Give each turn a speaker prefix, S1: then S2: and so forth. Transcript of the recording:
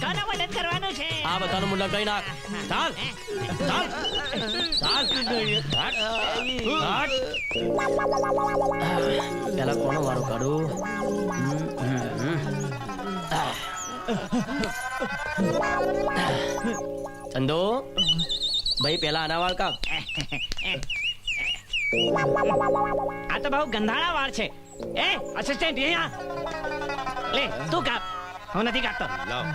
S1: કોનો મદદ કરવાનું છે.
S2: આ બધાનું મુંડા કઈ નાખ. ચાલ ચાલ ચાલ હાટ. પેલા કોનો વારો કાઢું. ચંદો? ભાઈ પેલા આના વાળ કાપ
S1: આ તો બહુ ગંધાળા વાળ છે. એ અસિસ્ટન્ટ અહીંયા. લે તું કાપ. હું નથી કાઢતો.
S3: લાવ.